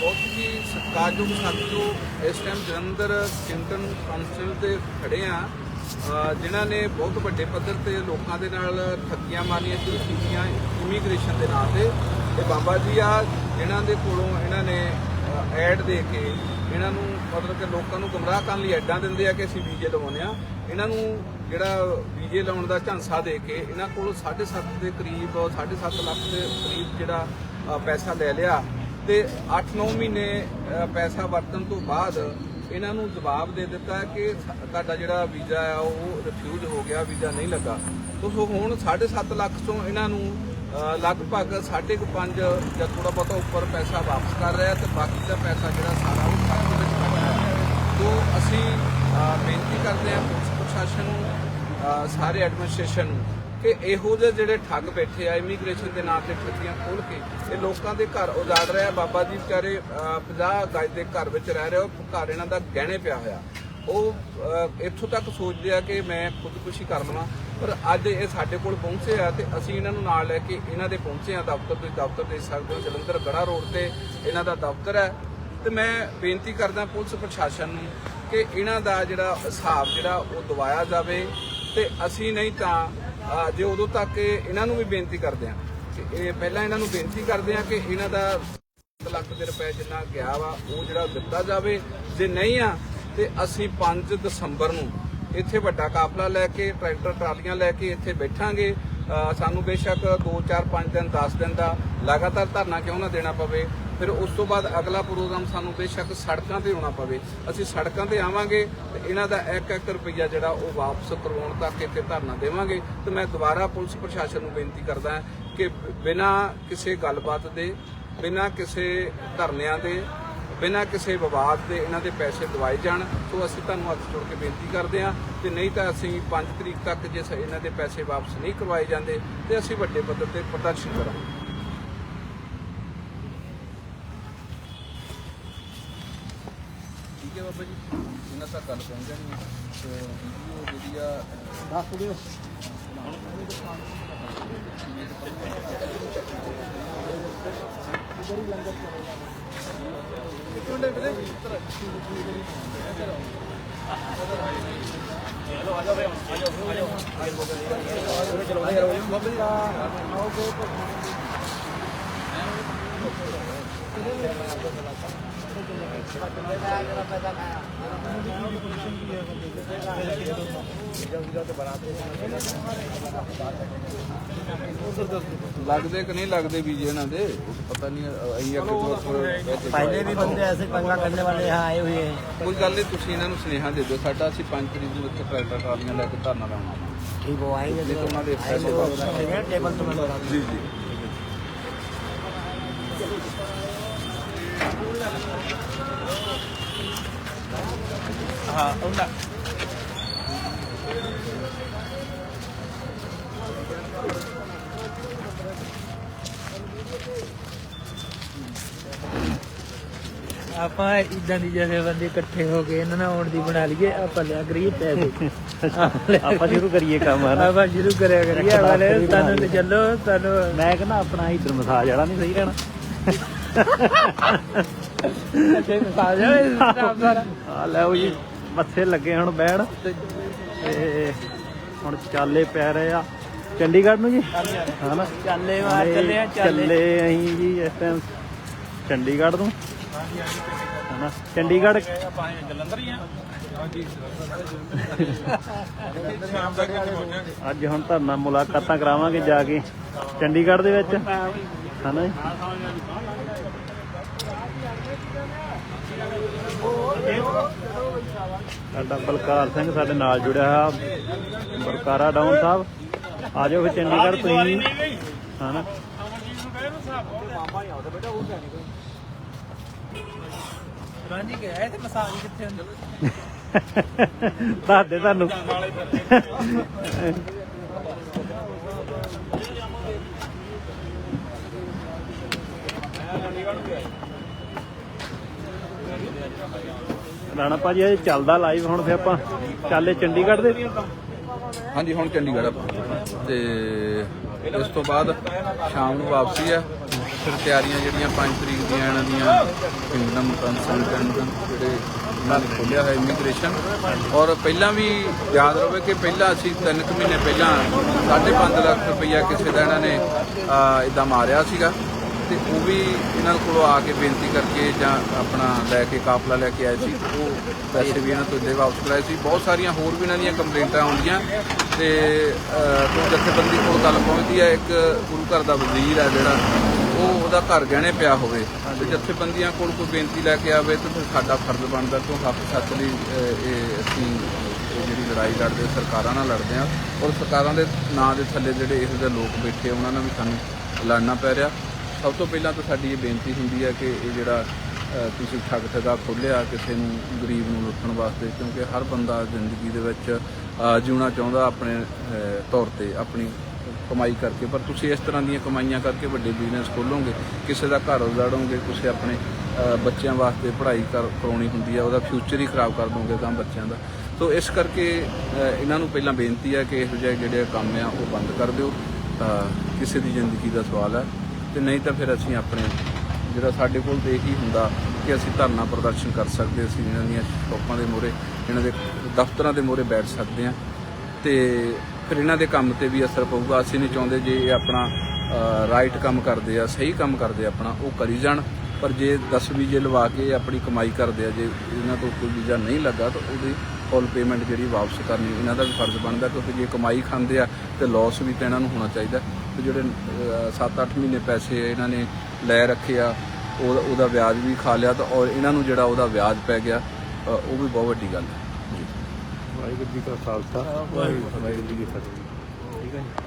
ਬਹੁਤ ਹੀ ਸਤਿਕਾਰਯੋਗ ਸਾਥੀਓ, ਇਸ ਟਾਈਮ ਜਲੰਧਰ ਕਿੰਟਨ ਕਾਉਂਸਲ ਤੇ ਖੜੇ ਆ ਜਿਨ੍ਹਾਂ ਨੇ ਬਹੁਤ ਵੱਡੇ ਪੱਧਰ ਤੇ ਲੋਕਾਂ ਦੇ ਨਾਲ ਠੱਗੀਆਂ ਮਾਰੀਆਂ ਸ਼ੁਰੂ ਕੀਤੀਆਂ ਇਮੀਗ੍ਰੇਸ਼ਨ ਦੇ ਨਾਂ ਤੇ। ਇਹ ਬਾਬਾ ਜੀ ਆ, ਜਿਨ੍ਹਾਂ ਦੇ ਕੋਲੋਂ ਇਹਨਾਂ ਨੇ ਐਡ ਦੇ ਕੇ ਇਹਨਾਂ ਨੂੰ ਮਤਲਬ ਕਿ ਲੋਕਾਂ ਨੂੰ ਗੁੰਮਰਾਹ ਕਰਨ ਲਈ ਐਡਾਂ ਦਿੰਦੇ ਆ ਕਿ ਅਸੀਂ ਵੀਜ਼ੇ ਲਵਾਉਂਦੇ ਆ ਇਹਨਾਂ ਨੂੰ ਜਿਹੜਾ ਵੀਜ਼ੇ ਲਾਉਣ ਦਾ ਝਾਂਸਾ ਦੇ ਕੇ ਇਹਨਾਂ ਕੋਲੋਂ 7.5 ਦੇ ਕਰੀਬ 7.5 ਲੱਖ ਦੇ ਕਰੀਬ ਜਿਹੜਾ ਪੈਸਾ ਲੈ ਲਿਆ। ਤੇ 8-9 ਮਹੀਨੇ ਪੈਸਾ ਵਰਤਣ ਤੋਂ ਬਾਅਦ ਇਹਨਾਂ ਨੂੰ ਜਵਾਬ ਦੇ ਦਿੱਤਾ ਕਿ ਸ- ਤੁਹਾਡਾ ਜਿਹੜਾ ਵੀਜ਼ਾ ਆ ਉਹ ਰਿਫਿਊਜ਼ ਹੋ ਗਿਆ ਵੀਜ਼ਾ ਨਹੀਂ ਲੱਗਾ। ਤੋ ਸੋ ਹੁਣ 7.5 ਲੱਖ ਤੋਂ ਇਹਨਾਂ ਨੂੰ ਅ, ਲਗਭਗ 5.5 ਜਾਂ ਥੋੜਾ ਬਹੁਤਾ ਉੱਪਰ ਪੈਸਾ ਵਾਪਸ ਕਰ ਰਿਹਾ ਤੇ ਬਾਕੀ ਦਾ ਪੈਸਾ ਜਿਹੜਾ ਸਾਰਾ ਉਹ ਖਾਤੇ ਵਿੱਚ ਕੱਢ ਰਿਹਾ ਤੋ ਅਸੀਂ ਬੇਨਤੀ ਕਰਦੇ ਹਾਂ ਪੁਲਿਸ ਪ੍ਰਸ਼ਾਸਨ ਨੂੰ ਸਾਰੇ ਐਡਮਿਨਿਸਟ੍ਰੇਸ਼ਨ ਨੂੰ ਕਿ ਇਹੋ ਜਿਹੇ ਜਿਹੜੇ ਠੱਗ ਬੈਠੇ ਆ ਇਮੀਗ੍ਰੇਸ਼ਨ ਦੇ ਨਾਂ ਤੇ ਠੱਗੀਆਂ ਖੋਲ ਕੇ, ਇਹ ਲੋਕਾਂ ਦੇ ਘਰ ਉਜਾੜ ਰਿਹਾ। ਬਾਬਾ ਜੀ ਵਿਚਾਰੇ 50 ਗਜ ਦੇ ਘਰ ਵਿੱਚ ਰਹਿ ਰਹੇ ਉਹ ਘਰ ਇਹਨਾਂ ਦਾ ਗਹਿਣੇ ਪਿਆ ਹੋਇਆ। ਉਹ ਇੱਥੋਂ ਤੱਕ ਸੋਚਦੇ ਆ ਕਿ ਮੈਂ ਖੁਦਕੁਸ਼ੀ ਕਰ ਲਵਾਂ, ਪਰ ਅੱਜ ਇਹ ਸਾਡੇ ਕੋਲ ਪਹੁੰਚੇ ਆ ਤੇ ਅਸੀਂ ਇਹਨਾਂ ਨੂੰ ਨਾਲ ਲੈ ਕੇ ਇਹਨਾਂ ਦੇ ਪਹੁੰਚੇ ਆ ਦਫ਼ਤਰ ਤੇ ਦਫ਼ਤਰ ਦੇ ਸਕਦੇ ਹੋ ਜਲੰਧਰ ਗੜਾ ਰੋਡ ਤੇ ਇਹਨਾਂ ਦਾ ਦਫ਼ਤਰ ਹੈ। ਤੇ ਮੈਂ ਬੇਨਤੀ ਕਰਦਾ ਪੁਲਿਸ ਪ੍ਰਸ਼ਾਸਨ ਨੂੰ ਕਿ ਇਹਨਾਂ ਦਾ ਜਿਹੜਾ ਹਿਸਾਬ ਜਿਹੜਾ ਉਹ ਦਵਾਇਆ ਜਾਵੇ ਤੇ ਅਸੀਂ ਨਹੀਂ ਤਾਂ ਜੇ ਉਦੋਂ ਤੱਕ ਇਹਨਾਂ ਨੂੰ ਵੀ ਬੇਨਤੀ ਕਰਦੇ ਆ ਕਿ ਇਹ ਪਹਿਲਾਂ ਇਹਨਾਂ ਨੂੰ ਬੇਨਤੀ ਕਰਦੇ ਆ ਕਿ ਇਹਨਾਂ ਦਾ 7 ਲੱਖ ਦੇ ਰੁਪਏ ਜਿੰਨਾ ਗਿਆ ਵਾ, ਉਹ ਜਿਹੜਾ ਦਿੱਤਾ ਜਾਵੇ। ਜੇ ਨਹੀਂ ਆ, ਤੇ ਅਸੀਂ 5 ਦਸੰਬਰ ਨੂੰ ਇੱਥੇ ਵੱਡਾ ਕਾਫਲਾ ਲੈ ਕੇ, ਟਰੈਕਟਰ ਟਰਾਲੀਆਂ ਲੈ ਕੇ ਇੱਥੇ ਬੈਠਾਂਗੇ। ਸਾਨੂੰ ਬੇਸ਼ੱਕ 2 4 5 ਦਿਨ 10 ਦਿਨ ਦਾ ਲਗਾਤਾਰ ਧਰਨਾ ਕਿਉਂ ਨਾ ਦੇਣਾ ਪਵੇ? ਫਿਰ ਉਸ ਤੋਂ ਬਾਅਦ ਅਗਲਾ ਪ੍ਰੋਗਰਾਮ ਸਾਨੂੰ ਬੇਸ਼ੱਕ ਸੜਕਾਂ ਤੇ ਆਉਣਾ ਪਵੇ। ਅਸੀਂ ਸੜਕਾਂ ਤੇ ਆਵਾਂਗੇ ਤੇ ਇਹਨਾਂ ਦਾ 1-1 ਰੁਪਈਆ ਜਿਹੜਾ ਉਹ ਵਾਪਸ ਕਰਵਾਉਣ ਤੱਕ ਇੱਥੇ ਧਰਨਾ ਦੇਵਾਂਗੇ। ਤੇ ਮੈਂ ਦੁਬਾਰਾ ਪੁਲਿਸ ਪ੍ਰਸ਼ਾਸਨ ਨੂੰ ਬੇਨਤੀ ਕਰਦਾ ਕਿ ਬਿਨਾਂ ਕਿਸੇ ਗੱਲਬਾਤ ਦੇ, ਬਿਨਾਂ ਕਿਸੇ ਧਰਨਿਆਂ ਦੇ ਬਿਨਾਂ ਕਿਸੇ ਵਿਵਾਦ ਦੇ ਇਹਨਾਂ ਦੇ ਪੈਸੇ ਦਵਾਏ ਜਾਣ ਸੋ ਅਸੀਂ ਤੁਹਾਨੂੰ ਹੱਥ ਜੋੜ ਕੇ ਬੇਨਤੀ ਕਰਦੇ ਹਾਂ ਤੇ ਨਹੀਂ ਤਾਂ ਅਸੀਂ 5 ਤਰੀਕ ਤੱਕ ਜੇ ਇਹਨਾਂ ਦੇ ਪੈਸੇ ਵਾਪਸ ਨਹੀਂ ਕਰਵਾਏ ਜਾਂਦੇ ਤੇ ਅਸੀਂ ਵੱਡੇ ਪੱਧਰ ਤੇ ਪ੍ਰਦਰਸ਼ਨ ਕਰਾਂਗੇ। ਠੀਕ ਹੈ ਬਾਬਾ ਜੀ ਇਹਨਾਂ ਤੱਕ ਗੱਲ ਪਹੁੰਚ ਜਾਣੀ ਹੈ। ਤੇ ਵੀਡੀਓ ਜਿਹੜੀ ਆ ਦੱਸ ਦਿਓ। Gracias. ਲੱਗਦੇ ਕਿ ਨਹੀਂ ਲੱਗਦੇ ਬੀਜੇ ਇਹਨਾਂ ਦੇ? ਪਤਾ ਨਹੀਂ ਅਸੀਂ ਅੱਗੇ ਤੋਂ ਪਹਿਲੇ ਵੀ ਬੰਦੇ ਐਸੇ ਪੰਗਾ ਕਰਨੇ ਵਾਲੇ ਆ ਆਏ ਹੋਏ ਕੋਈ ਗੱਲ ਨਹੀਂ ਤੁਸੀਂ ਇਹਨਾਂ ਨੂੰ ਸੁਨੇਹਾ ਦੇ ਦਿਓ। ਸਾਡਾ ਅਸੀਂ ਪੰਜ ਤਰੀਕ ਨੂੰ ਇੱਥੇ ਟਰੈਕਟਰ ਟਰਾਲੀਆਂ ਲੈ ਕੇ ਧਰਨਾ ਲਾਉਣਾ ਠੀਕ ਉਹ ਆਏਗੇ ਜੇ ਉਹਨਾਂ ਦੇ ਫੈਸਲੇ ਟੇਬਲ ਤੋਂ ਮੈਂ ਜੀ ਜੀ। ਹਾਂ ਉਹਨਾਂ ਆਪਾਂ ਇਦਾਂ ਦੀ ਜਿਹੜੇ ਬੰਦੇ ਇਕੱਠੇ ਹੋ ਕੇ ਇਹਨਾਂ ਨਾਲ ਆਉਣ ਦੀ ਬਣਾ ਲਈਏ ਆਪਾਂ ਲਿਆ ਕਰੀਏ ਪੈਸੇ। ਆਪਾਂ ਸ਼ੁਰੂ ਕਰੀਏ ਕੰਮ ਹਨਾ? ਆਪਾਂ ਸ਼ੁਰੂ ਕਰਿਆ ਕਰੀਏ ਵਾਲੇ ਤੁਹਾਨੂੰ ਤੇ ਚੱਲੋ ਤੁਹਾਨੂੰ ਮੈਂ ਕਹਿੰਦਾ ਆਪਣਾ ਇਧਰ ਮਸਾਜ ਵਾਲਾ ਨਹੀਂ ਸਹੀ ਰਹਿਣਾ। ਅੱਛੇ ਸਾਰਾ ਆ ਲੈ ਉਹ ਜੀ ਮੱਥੇ ਲੱਗੇ ਹੁਣ ਬਹਿਣ। ਤੇ ਹੁਣ ਚਾਲੇ ਪੈ ਰਹੇ ਆ। ਚੰਡੀਗੜ੍ਹ ਨੂੰ ਜੀ? ਹਨਾ? ਚੱਲੇ ਮਾਰ ਚੱਲੇ ਆ ਚੱਲੇ ਚੱਲੇ। ਅਸੀਂ ਜੀ ਇਸ ਟਾਈਮ ਚੰਡੀਗੜ੍ਹ ਨੂੰ? ਹਨਾ? ਚੰਡੀਗੜ੍ਹ ਅੱਜ ਹੁਣ ਧਰਨਾ ਮੁਲਾਕਾਤਾਂ ਕਰਾਵਾਂਗੇ ਜਾ ਕੇ। ਚੰਡੀਗੜ੍ਹ ਦੇ ਵਿੱਚ? ਹਨਾ ਸਾਡਾ ਬਲਕਾਰ ਸਿੰਘ ਸਾਡੇ ਨਾਲ ਜੁੜਿਆ ਹੋਇਆ ਬਲਕਾਰਾ ਡਾਊਨ ਸਾਹਿਬ। ਆ ਜਾਓ ਫਿਰ ਚੰਡੀਗੜ੍ਹ ਤੁਸੀਂ। ਹਨਾ ਰਾਂਝੀ ਗਿਆ ਤੇ ਮਸਾਜ ਕਿੱਥੇ ਹੁੰਦੀ? ਦੱਸ ਦੇ ਤੁਹਾਨੂੰ। ਰਾਣਾ ਭਾਜੀ, ਇਹ ਚੱਲਦਾ ਲਾਈਵ ਹੁਣ ਫੇ ਆਪਾਂ ਚੱਲੇ ਚੰਡੀਗੜ੍ਹ ਦੇ? ਹਾਂਜੀ, ਹੁਣ ਚੰਡੀਗੜ੍ਹ ਆਪਾਂ ਤੇ ਇਸ ਤੋਂ ਬਾਅਦ ਸ਼ਾਮ ਨੂੰ ਵਾਪਸੀ ਆ। ਫਿਰ ਤਿਆਰੀਆਂ ਜਿਹੜੀਆਂ 5 ਤਰੀਕ ਦੀਆਂ ਇਹਨਾਂ ਦੀਆਂ ਕਿੰਗਡਮ ਕੰਸਲਟੈਂਟ ਜਿਹੜੇ ਇਹਨਾਂ ਨੇ ਖੋਲਿਆ ਹੈ ਇਮੀਗ੍ਰੇਸ਼ਨ ਔਰ ਪਹਿਲਾਂ ਵੀ ਯਾਦ ਰਵੇ ਕਿ ਪਹਿਲਾਂ ਅਸੀਂ 3 ਕੁ ਮਹੀਨੇ ਪਹਿਲਾਂ 5.5 ਲੱਖ ਰੁਪਈਆ ਕਿਸੇ ਦਾ ਇਹਨਾਂ ਨੇ ਇਦਾਂ ਮਾਰਿਆ ਸੀਗਾ। ਤੇ ਉਹ ਵੀ ਇਹਨਾਂ ਕੋਲੋਂ ਆ ਕੇ ਬੇਨਤੀ ਕਰਕੇ ਜਾਂ ਆਪਣਾ ਲੈ ਕੇ ਕਾਫਲਾ ਲੈ ਕੇ ਆਏ ਸੀ। ਉਹ ਪੈਸੇ ਵੀ ਇਹਨਾਂ ਤੋਂ ਦੇ ਵਾਪਸ ਕਰਾਏ ਸੀ। ਬਹੁਤ ਸਾਰੀਆਂ ਹੋਰ ਵੀ ਇਹਨਾਂ ਦੀਆਂ ਕੰਪਲੇਂਟਾਂ ਆਉਂਦੀਆਂ ਤੇ ਤੋਂ ਜਥੇਬੰਦੀ ਕੋਲ ਗੱਲ ਪਹੁੰਚਦੀ ਹੈ, ਇੱਕ ਗੁਰੂ ਘਰ ਦਾ ਵਜ਼ੀਰ ਹੈ ਜਿਹੜਾ, ਉਹ ਉਹਦਾ ਘਰ ਗਹਿਣੇ ਪਿਆ ਹੋਵੇ ਤੇ ਜਥੇਬੰਦੀਆਂ ਕੋਲ ਕੋਈ ਬੇਨਤੀ ਲੈ ਕੇ ਆਵੇ ਤਾਂ ਫਿਰ ਸਾਡਾ ਫਰਜ਼ ਬਣਦਾ ਕਿ ਹੱਕ ਸੱਚ ਲਈ ਇਹ ਅਸੀਂ ਇਹ ਜਿਹੜੀ ਲੜਾਈ ਲੜਦੇ, ਸਰਕਾਰਾਂ ਨਾਲ ਲੜਦੇ ਆ ਔਰ ਸਰਕਾਰਾਂ ਦੇ ਨਾਂ ਦੇ ਥੱਲੇ ਜਿਹੜੇ ਇਹੋ ਜਿਹੇ ਲੋਕ ਬੈਠੇ ਉਹਨਾਂ ਨਾਲ ਵੀ ਸਾਨੂੰ ਲੜਨਾ ਪੈ ਰਿਹਾ। ਸਭ ਤੋਂ ਪਹਿਲਾਂ ਤਾਂ ਸਾਡੀ ਇਹ ਬੇਨਤੀ ਹੁੰਦੀ ਹੈ ਕਿ ਇਹ ਜਿਹੜਾ ਤੁਸੀਂ ਠੱਗ ਠਗਾ ਖੋਲਿਆ ਕਿਸੇ ਨੂੰ ਗਰੀਬ ਨੂੰ ਲੁੱਟਣ ਵਾਸਤੇ, ਕਿਉਂਕਿ ਹਰ ਬੰਦਾ ਜ਼ਿੰਦਗੀ ਦੇ ਵਿੱਚ ਜਿਉਣਾ ਚਾਹੁੰਦਾ ਆਪਣੇ ਤੌਰ ਤੇ ਆਪਣੀ ਕਮਾਈ ਕਰਕੇ। ਪਰ ਤੁਸੀਂ ਇਸ ਤਰ੍ਹਾਂ ਦੀਆਂ ਕਮਾਈਆਂ ਕਰਕੇ ਵੱਡੇ ਬਿਜ਼ਨਸ ਖੋਲੋਗੇ ਕਿਸੇ ਦਾ ਘਰ ਉਜਾੜੋਗੇ ਕਿਸੇ ਆਪਣੇ ਬੱਚਿਆਂ ਵਾਸਤੇ ਪੜ੍ਹਾਈ ਕਰ, ਕਰਾਉਣੀ ਹੁੰਦੀ ਆ ਉਹਦਾ ਫਿਊਚਰ ਹੀ ਖਰਾਬ ਕਰ ਦੋਗੇ ਤਾਂ ਬੱਚਿਆਂ ਦਾ। ਸੋ ਇਸ ਕਰਕੇ ਇਹਨਾਂ ਨੂੰ ਪਹਿਲਾਂ ਬੇਨਤੀ ਹੈ ਕਿ ਇਹੋ ਜਿਹੇ ਜਿਹੜੇ ਕੰਮ ਆ, ਉਹ ਬੰਦ ਕਰ ਦਿਓ। ਕਿਸੇ ਦੀ ਜ਼ਿੰਦਗੀ ਦਾ ਸਵਾਲ ਹੈ। ਤੇ ਨਹੀਂ ਤਾਂ ਫਿਰ ਅਸੀਂ ਆਪਣੇ, ਜਿਹੜਾ ਸਾਡੇ ਕੋਲ ਤੇ ਇਹੀ ਹੁੰਦਾ ਕਿ ਅਸੀਂ ਧਰਨਾ ਪ੍ਰਦਰਸ਼ਨ ਕਰ ਸਕਦੇ, ਅਸੀਂ ਇਹਨਾਂ ਦੀਆਂ ਸ਼ੋਪਾਂ ਦੇ ਮੂਹਰੇ, ਇਹਨਾਂ ਦੇ ਦਫ਼ਤਰਾਂ ਦੇ ਮੂਹਰੇ ਬੈਠ ਸਕਦੇ ਹਾਂ। ਤੇ ਫਿਰ ਇਹਨਾਂ ਦੇ ਕੰਮ ਤੇ ਵੀ ਅਸਰ ਪਊਗਾ। ਅਸੀਂ ਨਹੀਂ ਚਾਹੁੰਦੇ ਜੇ ਇਹ ਆਪਣਾ ਰਾਈਟ ਕੰਮ ਕਰਦੇ ਆ, ਸਹੀ ਕੰਮ ਕਰਦੇ ਆਪਣਾ, ਉਹ ਕਰੀ ਜਾਣ। ਪਰ ਜੇ 10 ਵੀਜ਼ੇ ਲਵਾ ਕੇ ਆਪਣੀ ਕਮਾਈ ਕਰਦੇ ਆ, ਜੇ ਇਹਨਾਂ ਤੋਂ ਕੋਈ ਵੀਜ਼ਾ ਨਹੀਂ ਲੱਗਾ, ਤਾਂ ਉਹਦੀ ਫੁੱਲ ਪੇਮੈਂਟ ਜਿਹੜੀ ਵਾਪਸ ਕਰਨੀ, ਇਹਨਾਂ ਦਾ ਵੀ ਫਰਜ਼ ਬਣਦਾ, ਕਿਉਂਕਿ ਜੇ ਕਮਾਈ ਖਾਂਦੇ ਆ, ਤੇ ਲਾਸ ਵੀ ਤਾਂ ਇਹਨਾਂ ਨੂੰ ਹੋਣਾ ਚਾਹੀਦਾ। ਤੇ ਜਿਹੜੇ 7-8 ਮਹੀਨੇ ਪੈਸੇ ਇਹਨਾਂ ਨੇ ਲੈ ਰੱਖੇ ਆ ਉਹ ਉਹਦਾ ਵਿਆਜ ਵੀ ਖਾ ਲਿਆ ਤਾਂ ਔਰ ਇਹਨਾਂ ਨੂੰ ਜਿਹੜਾ ਉਹਦਾ ਵਿਆਜ ਪੈ ਗਿਆ ਉਹ ਵੀ ਬਹੁਤ ਵੱਡੀ ਗੱਲ ਹੈ। ਵਾਹਿਗੁਰੂ ਜੀ ਕਾ ਖਾਲਸਾ। ਵਾਹਿਗੁਰੂ ਜੀ ਕੀ ਫਤਿਹ। ਠੀਕ ਹੈ ਜੀ।